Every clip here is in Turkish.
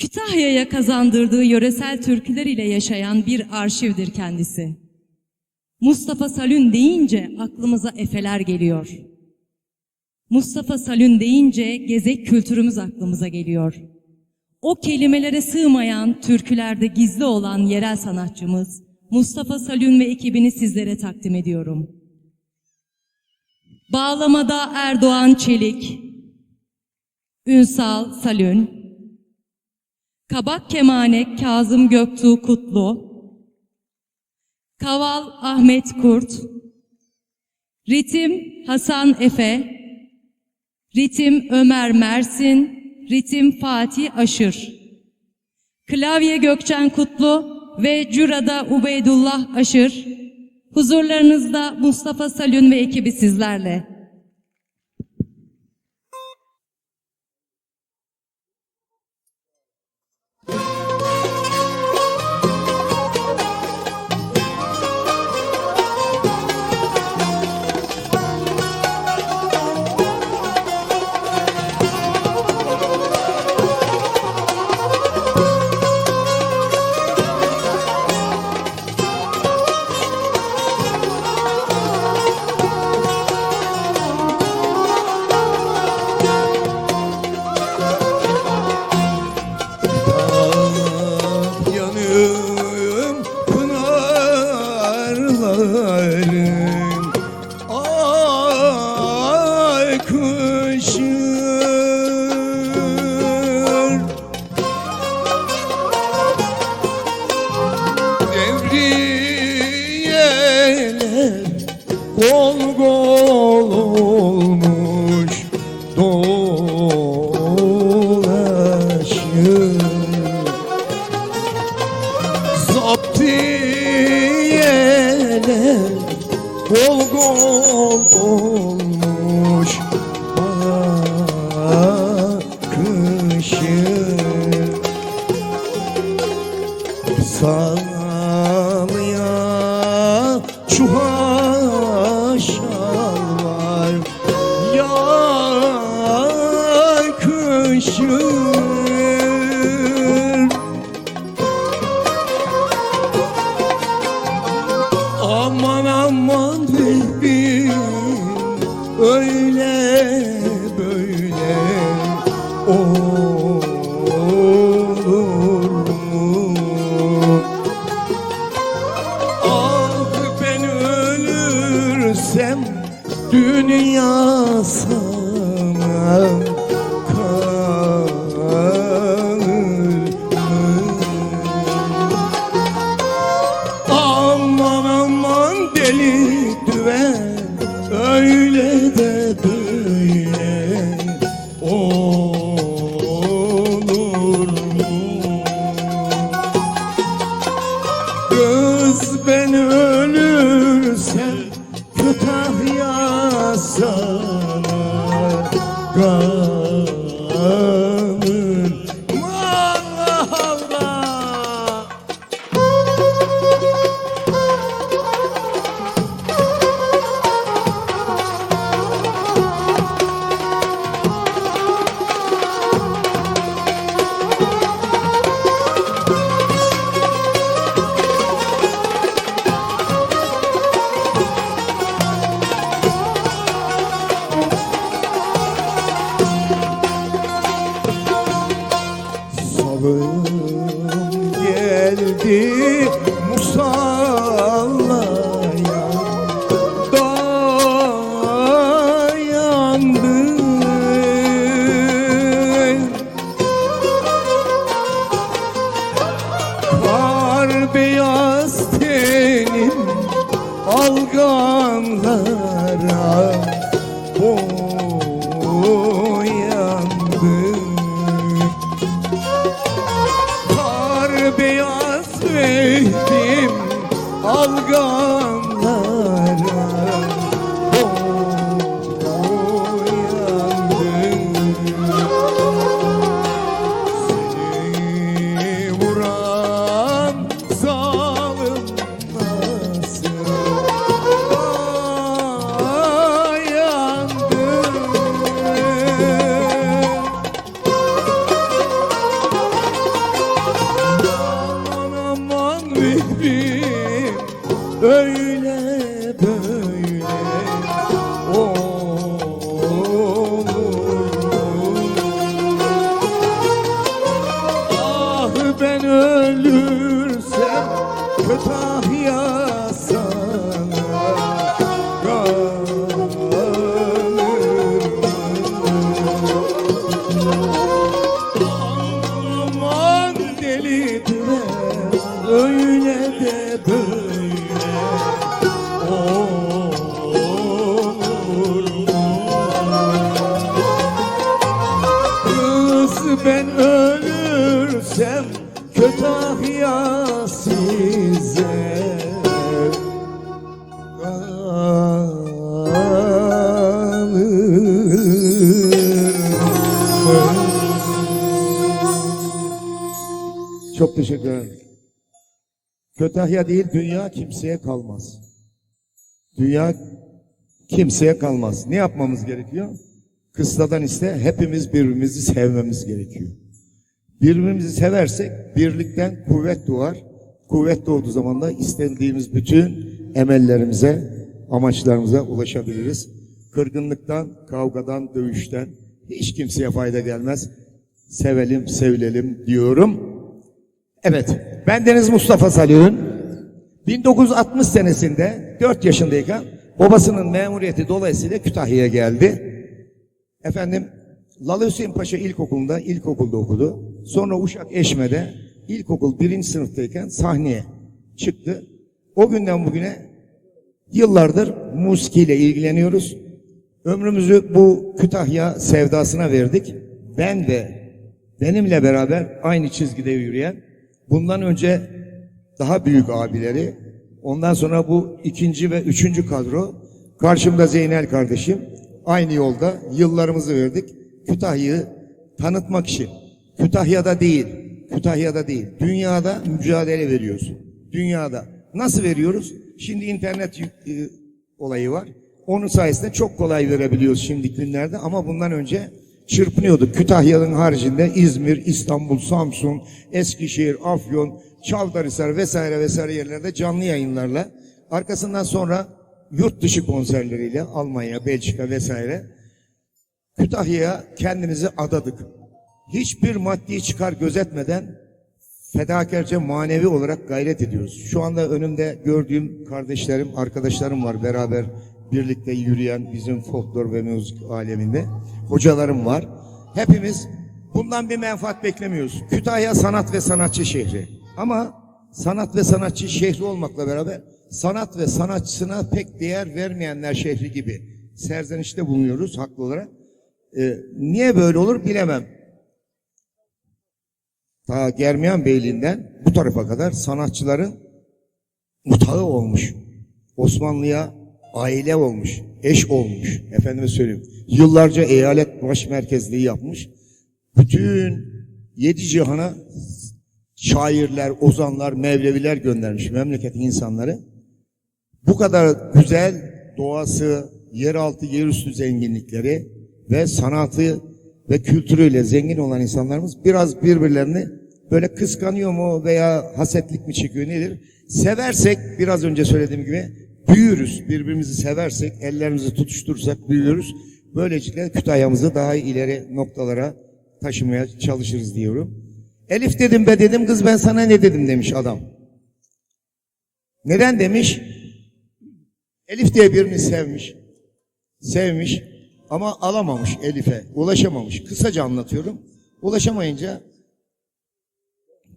Kütahya'ya kazandırdığı yöresel türküler ile yaşayan bir arşivdir kendisi. Mustafa Salün deyince aklımıza efeler geliyor. Mustafa Salün deyince gezek kültürümüz aklımıza geliyor. O kelimelere sığmayan türkülerde gizli olan yerel sanatçımız Mustafa Salün ve ekibini sizlere takdim ediyorum. Bağlamada Erdoğan Çelik, Ünsal Salün, Kabak Kemane Kazım Göktuğ Kutlu, Kaval Ahmet Kurt, Ritim Hasan Efe, Ritim Ömer Mersin, Ritim Fatih Aşır, Klavye Gökçen Kutlu ve Cüra'da Ubeydullah Aşır, huzurlarınızda Mustafa Salün ve ekibi sizlerle. Devriyeler Gol gol Öyle Habibim Böyle böyle. ben ölürsem kötahya size Çok teşekkür ederim. Kötahya değil dünya kimseye kalmaz. Dünya kimseye kalmaz. Ne yapmamız gerekiyor? Kıstadan iste hepimiz birbirimizi sevmemiz gerekiyor. Birbirimizi seversek birlikten kuvvet doğar. Kuvvet doğduğu zaman da istediğimiz bütün emellerimize, amaçlarımıza ulaşabiliriz. Kırgınlıktan, kavgadan, dövüşten hiç kimseye fayda gelmez. Sevelim, sevilelim diyorum. Evet, ben Deniz Mustafa Salih'in 1960 senesinde 4 yaşındayken babasının memuriyeti dolayısıyla Kütahya'ya geldi. Efendim Lale Hüseyin Paşa İlkokulu'nda ilkokulda okudu. Sonra Uşak Eşme'de ilkokul birinci sınıftayken sahneye çıktı. O günden bugüne yıllardır musikiyle ilgileniyoruz. Ömrümüzü bu Kütahya sevdasına verdik. Ben de benimle beraber aynı çizgide yürüyen, bundan önce daha büyük abileri, ondan sonra bu ikinci ve üçüncü kadro, karşımda Zeynel kardeşim, aynı yolda yıllarımızı verdik. Kütahya'yı tanıtmak için. Kütahya'da değil, Kütahya'da değil, dünyada mücadele veriyoruz. Dünyada. Nasıl veriyoruz? Şimdi internet e, olayı var. Onun sayesinde çok kolay verebiliyoruz şimdi günlerde ama bundan önce çırpınıyorduk. Kütahya'nın haricinde İzmir, İstanbul, Samsun, Eskişehir, Afyon, Çavdarhisar vesaire vesaire yerlerde canlı yayınlarla arkasından sonra yurt dışı konserleriyle Almanya, Belçika vesaire Kütahya'ya kendimizi adadık. Hiçbir maddi çıkar gözetmeden fedakarca manevi olarak gayret ediyoruz. Şu anda önümde gördüğüm kardeşlerim, arkadaşlarım var beraber birlikte yürüyen bizim folklor ve müzik aleminde. Hocalarım var. Hepimiz bundan bir menfaat beklemiyoruz. Kütahya sanat ve sanatçı şehri. Ama sanat ve sanatçı şehri olmakla beraber sanat ve sanatçısına pek değer vermeyenler şehri gibi serzenişte bulunuyoruz haklı olarak. Ee, niye böyle olur bilemem. Ta Germiyan Beyliği'nden bu tarafa kadar sanatçıların mutağı olmuş. Osmanlı'ya aile olmuş, eş olmuş. Efendime söyleyeyim. Yıllarca eyalet baş merkezliği yapmış. Bütün yedi cihana şairler, ozanlar, mevleviler göndermiş memleketin insanları. Bu kadar güzel doğası, yeraltı, yerüstü zenginlikleri ve sanatı ve kültürüyle zengin olan insanlarımız biraz birbirlerini böyle kıskanıyor mu veya hasetlik mi çekiyor nedir? Seversek biraz önce söylediğim gibi büyürüz. Birbirimizi seversek, ellerimizi tutuşturursak büyürüz. Böylelikle Kütahya'mızı daha ileri noktalara taşımaya çalışırız diyorum. Elif dedim be dedim kız ben sana ne dedim demiş adam. Neden demiş? Elif diye birini sevmiş. Sevmiş ama alamamış Elif'e. Ulaşamamış. Kısaca anlatıyorum. Ulaşamayınca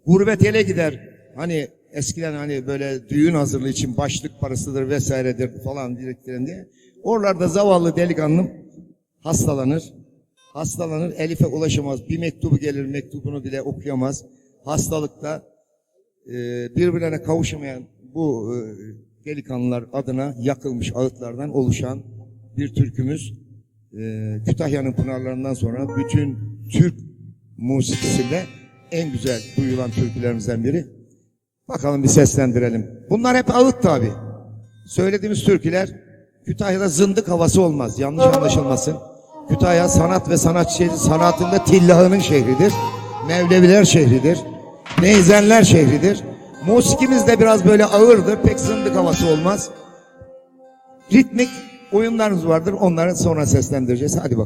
gurbet ele gider. Hani eskiden hani böyle düğün hazırlığı için başlık parasıdır vesairedir falan direktiren diye. Oralarda zavallı delikanlım hastalanır. Hastalanır, Elif'e ulaşamaz. Bir mektubu gelir, mektubunu bile okuyamaz. Hastalıkta e, birbirlerine kavuşamayan bu delikanlılar adına yakılmış ağıtlardan oluşan bir türkümüz. E, Kütahya'nın pınarlarından sonra bütün Türk musikisinde en güzel duyulan türkülerimizden biri. Bakalım bir seslendirelim. Bunlar hep ağıt tabi. Söylediğimiz türküler Kütahya'da zındık havası olmaz. Yanlış anlaşılmasın. Kütahya sanat ve sanat şehri, sanatında tillahının şehridir. Mevleviler şehridir. Neyzenler şehridir. Musikimiz de biraz böyle ağırdır. Pek zındık havası olmaz. Ritmik oyunlarımız vardır. Onları sonra seslendireceğiz. Hadi bakalım.